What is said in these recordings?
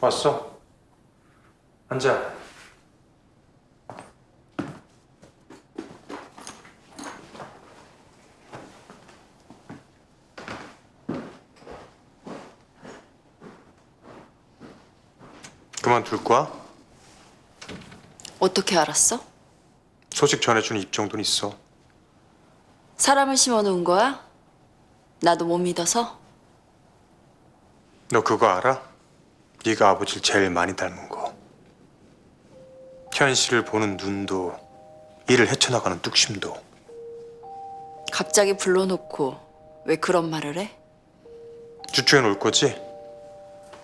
왔어. 앉아. 그만둘 거야? 어떻게 알았어? 소식 전해주는 입 정도는 있어. 사람을 심어놓은 거야? 나도 못 믿어서? 너 그거 알아? 네가 아버지를 제일 많이 닮은 거. 현실을 보는 눈도 일을 헤쳐나가는 뚝심도 갑자기 불러놓고 왜 그런 말을 해? 주중에 올 거지?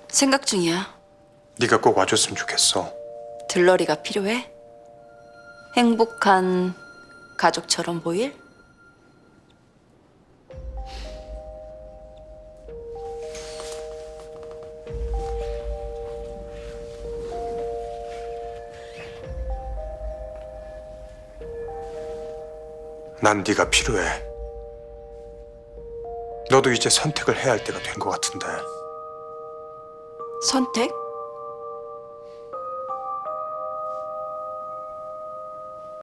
생각 중이야. 네가 꼭 와줬으면 좋겠어. 들러리가 필요해? 행복한 가족처럼 보일? 난 네가 필요해. 너도 이제 선택을 해야 할 때가 된 것 같은데. 선택?